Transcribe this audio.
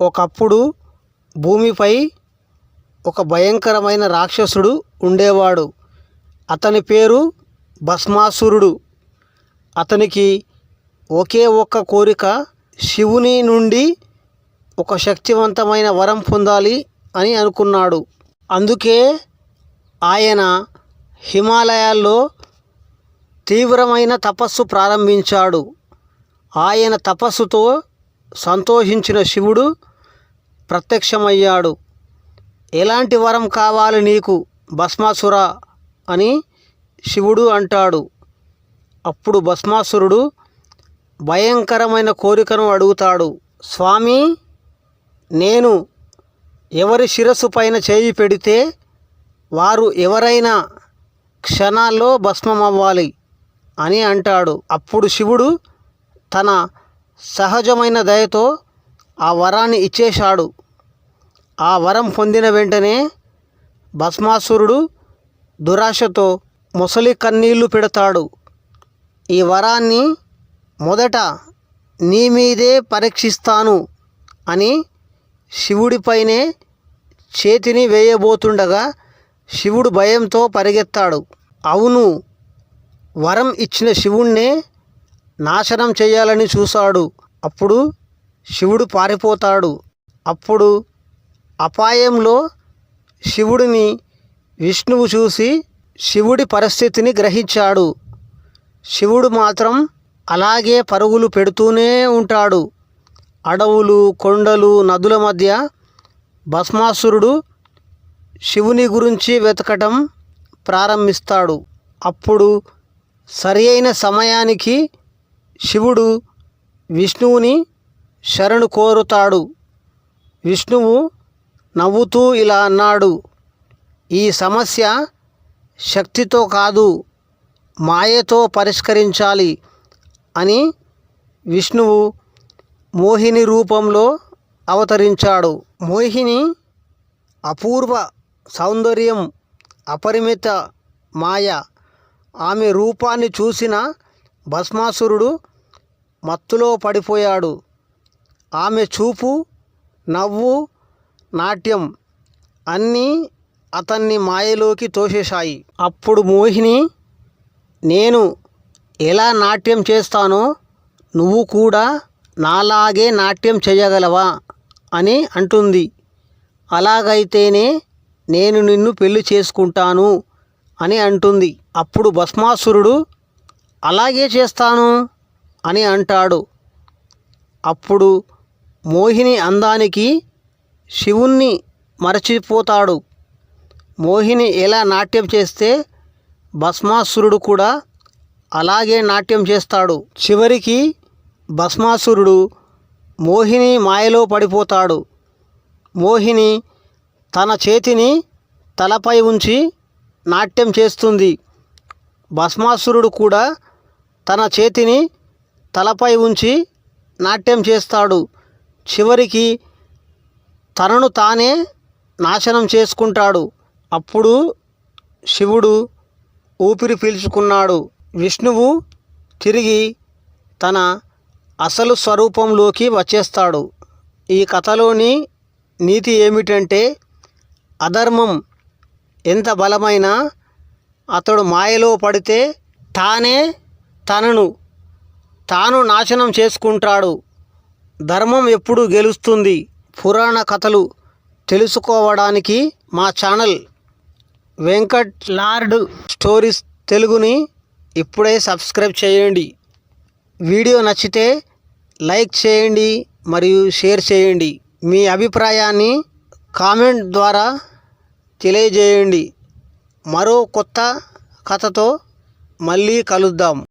ఒకప్పుడు భూమిపై ఒక భయంకరమైన రాక్షసుడు ఉండేవాడు. అతని పేరు భస్మాసురుడు. అతనికి ఒకే ఒక్క కోరిక శివుని నుండి ఒక శక్తివంతమైన వరం పొందాలి అని అనుకున్నాడు. అందుకే ఆయన హిమాలయాల్లో తీవ్రమైన తపస్సు ప్రారంభించాడు. ఆయన తపస్సుతో సంతోషించిన శివుడు ప్రత్యక్షమయ్యాడు. ఎలాంటి వరం కావాలి నీకు భస్మాసుర అని శివుడు అంటాడు. అప్పుడు భస్మాసురుడు భయంకరమైన కోరికను అడుగుతాడు. స్వామి నేను ఎవరి శిరస్సు పైన చేయి పెడితే వారు ఎవరైనా క్షణాల్లో భస్మం అవ్వాలి అని అంటాడు. అప్పుడు శివుడు తన సహజమైన దయతో ఆ వరాన్ని ఇచ్చేశాడు. ఆ వరం పొందిన వెంటనే భస్మాసురుడు దురాశతో ముసలి కన్నీళ్ళు పెడతాడు. ఈ వరాన్ని మొదట నీ మీదే పరీక్షిస్తాను అని శివుడిపైనే చేతిని వేయబోతుండగా శివుడు భయంతో పరిగెత్తాడు. అవును వరం ఇచ్చిన శివుణ్ణే నాశనం చేయాలని చూశాడు. అప్పుడు శివుడు పారిపోతాడు. అప్పుడు అపాయంలో శివుడిని విష్ణువు చూసి శివుడి పరిస్థితిని గ్రహించాడు. శివుడు మాత్రం అలాగే పరుగులు పెడుతూనే ఉంటాడు. అడవులు కొండలు నదుల మధ్య భస్మాసురుడు శివుని గురించి వెతకటం ప్రారంభిస్తాడు. అప్పుడు సరి అయిన సమయానికి శివుడు విష్ణువుని శరణు కోరుతాడు. విష్ణువు నవ్వుతూ ఇలా అన్నాడు. ఈ సమస్య శక్తితో కాదు మాయతో పరిష్కరించాలి అని విష్ణువు మోహిని రూపంలో అవతరించాడు. మోహిని అపూర్వ సౌందర్యం అపరిమిత మాయ ఆమె రూపాన్ని చూసిన భస్మాసురుడు మత్తులో పడిపోయాడు. ఆమె చూపు నవ్వు నాట్యం అన్నీ అతన్ని మాయలోకి తోసేశాయి. అప్పుడు మోహిని నేను ఎలా నాట్యం చేస్తానో నువ్వు కూడా నాలాగే నాట్యం చేయగలవా అని అంటుంది. అలాగైతేనే నేను నిన్ను పెళ్ళి చేసుకుంటాను అని అంటుంది. అప్పుడు భస్మాసురుడు అలాగే చేస్తాను అని అంటాడు. అప్పుడు మోహిని అందానికి శివుణ్ణి మరచిపోతాడు. మోహిని ఎలా నాట్యం చేస్తే భస్మాసురుడు కూడా అలాగే నాట్యం చేస్తాడు. చివరికి భస్మాసురుడు మోహిని మాయలో పడిపోతాడు. మోహిని తన చేతిని తలపై ఉంచి నాట్యం చేస్తుంది. భస్మాసురుడు కూడా తన చేతిని తలపై ఉంచి నాట్యం చేస్తాడు. చివరికి తనను తానే నాశనం చేసుకుంటాడు. అప్పుడు శివుడు ఊపిరి పీల్చుకున్నాడు. విష్ణువు తిరిగి తన అసలు స్వరూపంలోకి వచ్చేస్తాడు. ఈ కథలోని నీతి ఏమిటంటే అధర్మం ఎంత బలమైనా అతడు మాయలో పడితే తానే తనను తాను నాశనం చేసుకుంటాడు. ధర్మం ఎప్పుడు గెలుస్తుంది? పురాణ కథలు తెలుసుకోవడానికి మా ఛానల్ వెంకట్ లార్డ్ స్టోరీస్ తెలుగుని ఇప్పుడే సబ్స్క్రైబ్ చేయండి. వీడియో నచ్చితే లైక్ చేయండి మరియు షేర్ చేయండి. మీ అభిప్రాయాన్ని కామెంట్ ద్వారా తెలియజేయండి. మరో కొత్త కథతో మళ్ళీ కలుద్దాం.